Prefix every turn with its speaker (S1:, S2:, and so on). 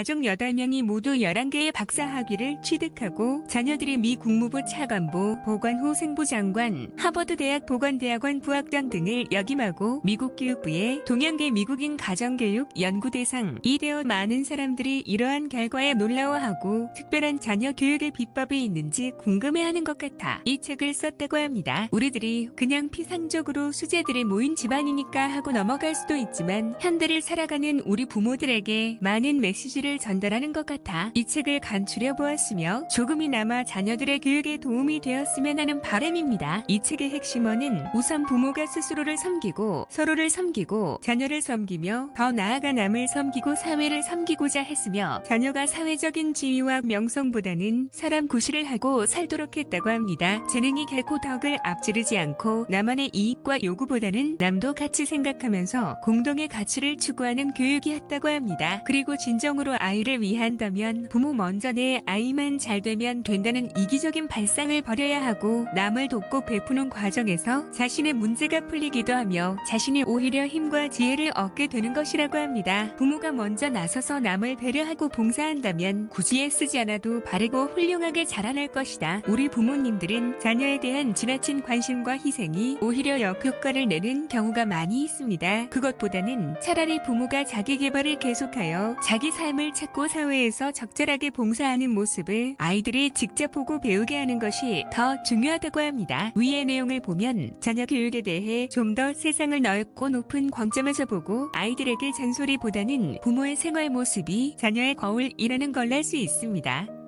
S1: 가족 8명이 모두 11개의 박사 학위를 취득하고 자녀들이 미 국무부 차관보, 보건후 생부 장관, 하버드 대학 보건대학원 부학장 등을 역임하고 미국 교육부의 동양계 미국인 가정교육 연구대상 이 되어 많은 사람들이 이러한 결과에 놀라워하고 특별한 자녀 교육의 비법이 있는지 궁금해하는 것 같아 이 책을 썼다고 합니다. 우리들이 그냥 피상적으로 수재들이 모인 집안이니까 하고 넘어갈 수도 있지만 현대를 살아가는 우리 부모들에게 많은 메시지를 전달하는 것 같아 이 책을 간추려 보았으며 조금이나마 자녀들의 교육에 도움이 되었으면 하는 바람입니다. 이 책의 핵심어는 우선 부모가 스스로를 섬기고 서로를 섬기고 자녀를 섬기며 더 나아가 남을 섬기고 사회를 섬기고자 했으며 자녀가 사회적인 지위와 명성보다는 사람 구실을 하고 살도록 했다고 합니다. 재능이 결코 덕을 앞지르지 않고 나만의 이익과 요구보다는 남도 같이 생각하면서 공동의 가치를 추구하는 교육이었다고 합니다. 그리고 진정으로 아이를 위한다면 부모 먼저 내 아이만 잘 되면 된다는 이기적인 발상을 버려야 하고 남을 돕고 베푸는 과정에서 자신의 문제가 풀리기도 하며 자신이 오히려 힘과 지혜를 얻게 되는 것이라고 합니다. 부모가 먼저 나서서 남을 배려하고 봉사한다면 굳이 애쓰지 않아도 바르고 훌륭하게 자라날 것이다. 우리 부모님들은 자녀에 대한 지나친 관심과 희생이 오히려 역효과를 내는 경우가 많이 있습니다. 그것보다는 차라리 부모가 자기 개발을 계속하여 자기 삶을 찾고 사회에서 적절하게 봉사하는 모습을 아이들이 직접 보고 배우게 하는 것이 더 중요하다고 합니다. 위의 내용을 보면 자녀 교육에 대해 좀 더 세상을 넓고 높은 관점에서 보고 아이들에게 잔소리보다는 부모의 생활 모습이 자녀의 거울이라는 걸 알 수 있습니다.